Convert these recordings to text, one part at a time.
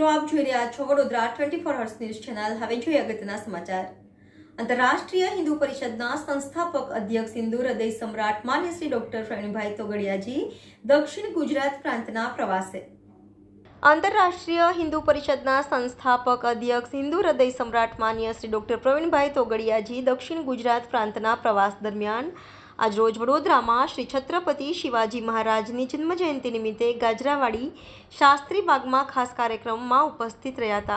આપ જોઈ રહ્યા છો Vadodara twenty four hours news channel હવે જોઈએ અગત્યના સમાચાર. આંતરરાષ્ટ્રીય હિન્દુ પરિષદના સંસ્થાપક અધ્યક્ષ હિન્દુ હૃદય સમ્રાટ માન્ય ડોક્ટર પ્રવીણભાઈ તોગડિયાજી દક્ષિણ ગુજરાત પ્રાંતના પ્રવાસે. આંતરરાષ્ટ્રીય હિન્દુ પરિષદના સંસ્થાપક અધ્યક્ષ હિન્દુ હૃદય સમ્રાટ માન્ય શ્રી ડોક્ટર પ્રવીણભાઈ તોગડિયાજી દક્ષિણ ગુજરાત પ્રાંતના પ્રવાસ દરમિયાન આજરોજ વડોદરામાં શ્રી છત્રપતિ શિવાજી મહારાજની જન્મજયંતિ નિમિત્તે ગાજરાવાડી શાસ્ત્રી બાગમાં ખાસ કાર્યક્રમમાં ઉપસ્થિત રહ્યા હતા.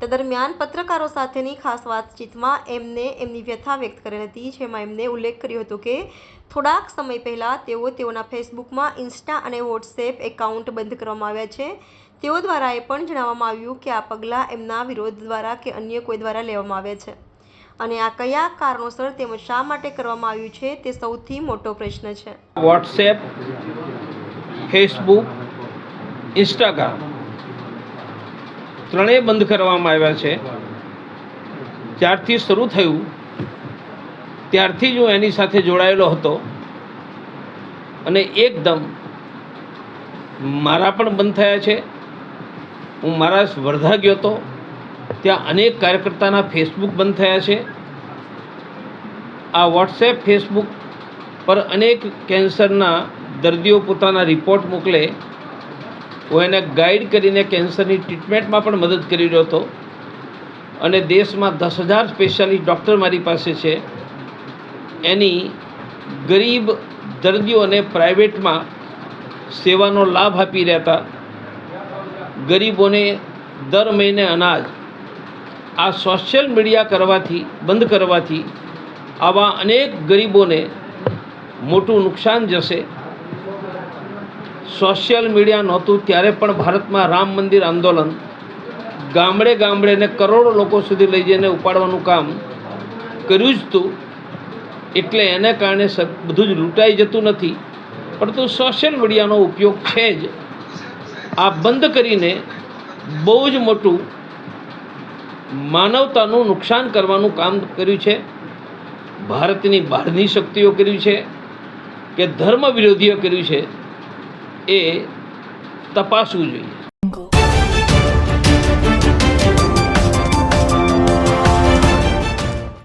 તે દરમિયાન પત્રકારો સાથેની ખાસ વાતચીતમાં એમને એમની વ્યથા વ્યક્ત કરી હતી, જેમાં એમને ઉલ્લેખ કર્યો હતો કે, થોડાક સમય પહેલાં તેઓ તેઓના ફેસબુકમાં ઇન્સ્ટા અને વોટ્સએપ એકાઉન્ટ બંધ કરવામાં આવ્યા છે. તેઓ દ્વારા એ પણ જણાવવામાં આવ્યું કે આ પગલાં એમના વિરોધ દ્વારા કે અન્ય કોઈ દ્વારા લેવામાં આવ્યા છે. અને આ કયા કારણોસર તેમજ શા માટે કરવામાં આવ્યું છે તે સૌથી મોટો પ્રશ્ન છે. વોટ્સએપ ફેસબુક ઇન્સ્ટાગ્રામ ત્રણેય બંધ કરવામાં આવ્યા છે. જ્યારથી શરૂ થયું, ત્યારથી જ હું એની સાથે જોડાયેલો હતો. અને એકદમ મારા પણ બંધ થયા છે. હું મારા વર્ધા ગયો હતો. ત્યાં અનેક કાર્યકર્તાના ફેસબુક બંધ થયા છે. આ વોટ્સએપ ફેસબુક પર અનેક કેન્સરના દર્દીઓ પોતાના રિપોર્ટ મોકલે. હું એને ગાઈડ કરીને કેન્સરની ટ્રીટમેન્ટમાં પણ મદદ કરી રહ્યો હતો. અને દેશમાં દસ હજાર સ્પેશિયાલિસ્ટ ડૉક્ટર મારી પાસે છે. એની ગરીબ દર્દીઓને પ્રાઇવેટમાં સેવાનો લાભ આપી રહ્યા હતા. ગરીબોને દર મહિને અનાજ આ સોશિયલ મીડિયા કરવાથી, બંધ કરવાથી આવા અનેક ગરીબોને મોટું નુકસાન જશે. સોશિયલ મીડિયા નહોતું, ત્યારે પણ ભારતમાં રામ મંદિર આંદોલન. ગામડે ગામડે ને કરોડો લોકો સુધી લઈ જઈને ઉપાડવાનું કામ કર્યું જ હતું એટલે એને કારણે બધું જ લૂંટાઈ જતું નથી. પરંતુ સોશિયલ મીડિયાનો ઉપયોગ છે જ. આ બંધ કરીને બહુ જ મોટું માનવતાનું નુકસાન કરવાનું કામ કર્યું છે. ભારતની બહારની શક્તિઓ કર્યું છે કે ધર્મ વિરોધીઓ કર્યું છે એ તપાસવું જોઈએ.